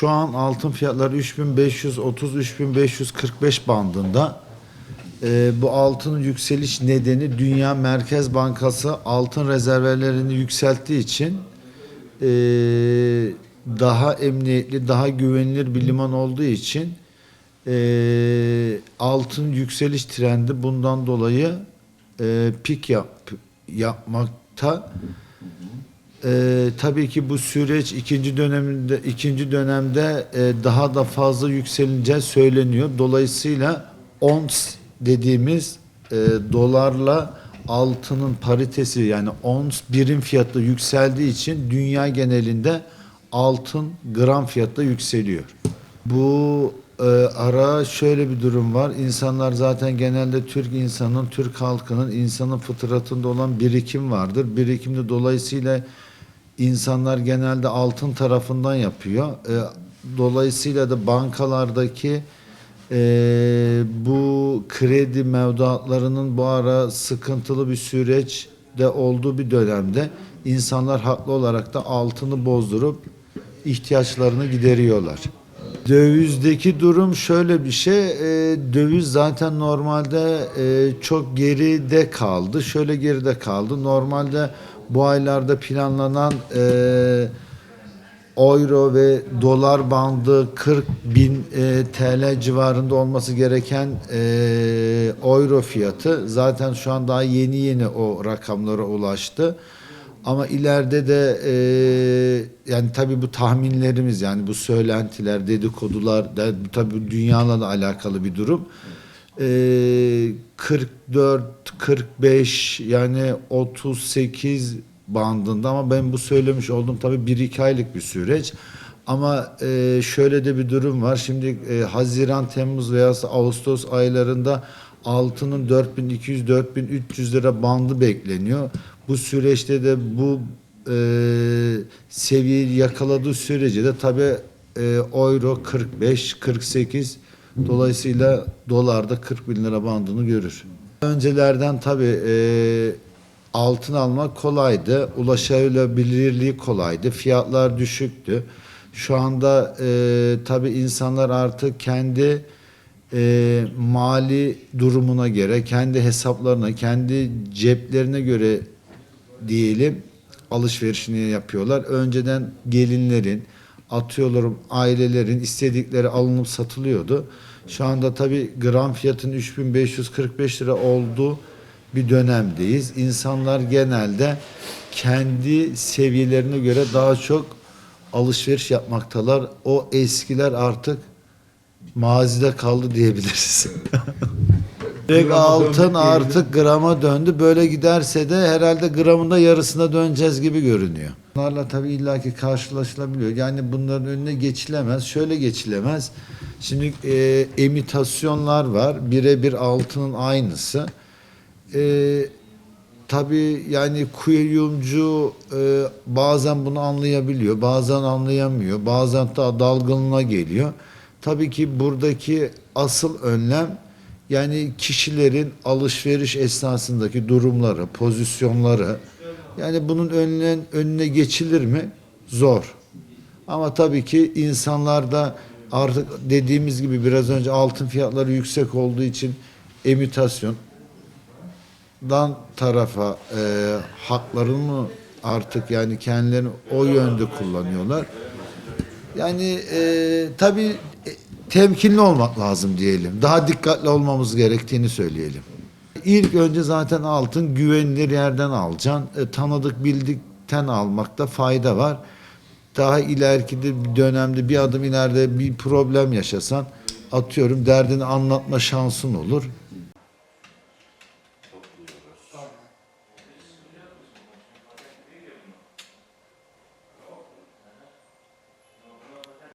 Şu an altın fiyatları 3530-3545 bandında. Ee, bu altının yükseliş nedeni Dünya Merkez Bankası altın rezervlerini yükselttiği için ee, daha emniyetli, daha güvenilir bir liman olduğu için ee, altın yükseliş trendi bundan dolayı ee, pik yap, yapmakta. Ee, tabii ki bu süreç ikinci döneminde ikinci dönemde e, daha da fazla yükselince söyleniyor. Dolayısıyla ons dediğimiz e, dolarla altının paritesi yani ons birim fiyatı yükseldiği için dünya genelinde altın gram fiyatı yükseliyor. Bu e, ara şöyle bir durum var. İnsanlar zaten genelde Türk insanın, Türk halkının insanın fıtratında olan birikim vardır. Birikimde dolayısıyla insanlar genelde altın tarafından yapıyor. E, dolayısıyla da bankalardaki e, bu kredi mevduatlarının bu ara sıkıntılı bir süreçte olduğu bir dönemde insanlar haklı olarak da altını bozdurup ihtiyaçlarını gideriyorlar. Dövizdeki durum şöyle bir şey. e, döviz zaten normalde e, çok geride kaldı. Şöyle geride kaldı. Normalde bu aylarda planlanan e, euro ve dolar bandı 40 bin e, TL civarında olması gereken e, euro fiyatı zaten şu an daha yeni yeni o rakamlara ulaştı. Ama ileride de e, yani tabii bu tahminlerimiz yani bu söylentiler, dedikodular da tabii dünyayla da alakalı bir durum. E, 44, 45 yani 38 bandında ama ben bu söylemiş olduğum tabii 1-2 aylık bir süreç. Ama e, şöyle de bir durum var. Şimdi e, Haziran, Temmuz veya Ağustos aylarında altının 4200-4300 lira bandı bekleniyor. Bu süreçte de bu e, seviyeyi yakaladığı sürece de tabii e, euro 45-48 dolayısıyla dolarda 40 bin lira bandını görür. Öncelerden tabii e, altın almak kolaydı. Ulaşılabilirliği kolaydı. Fiyatlar düşüktü. Şu anda e, tabii insanlar artık kendi e, mali durumuna göre, kendi hesaplarına, kendi ceplerine göre diyelim alışverişini yapıyorlar. Önceden gelinlerin, atıyorum ailelerin istedikleri alınıp satılıyordu. Şu anda tabii gram fiyatın 3545 lira olduğu bir dönemdeyiz. İnsanlar genelde kendi seviyelerine göre daha çok alışveriş yapmaktalar. O eskiler artık mazide kaldı diyebiliriz. Direkt Grama altın döndük artık grama döndü. Böyle giderse de herhalde gramında yarısına döneceğiz gibi görünüyor. Bunlarla tabii illaki karşılaşılabiliyor. Yani bunların önüne geçilemez. Şöyle geçilemez. Şimdi e, emitasyonlar var. Birebir altının aynısı. E, tabii yani kuyumcu e, bazen bunu anlayabiliyor, bazen anlayamıyor, bazen de dalgınlığına geliyor. Tabii ki buradaki asıl önlem yani kişilerin alışveriş esnasındaki durumları, pozisyonları. Yani bunun önüne, önüne geçilir mi? Zor. Ama tabii ki insanlar da artık dediğimiz gibi biraz önce altın fiyatları yüksek olduğu için emitasyon dan tarafa e, haklarını artık yani kendilerini o yönde kullanıyorlar. Yani e, tabii temkinli olmak lazım diyelim. Daha dikkatli olmamız gerektiğini söyleyelim. İlk önce zaten altın güvenilir yerden alacaksın. E, tanıdık bildikten almakta fayda var. Daha ileriki de dönemde bir adım ileride bir problem yaşasan atıyorum derdini anlatma şansın olur.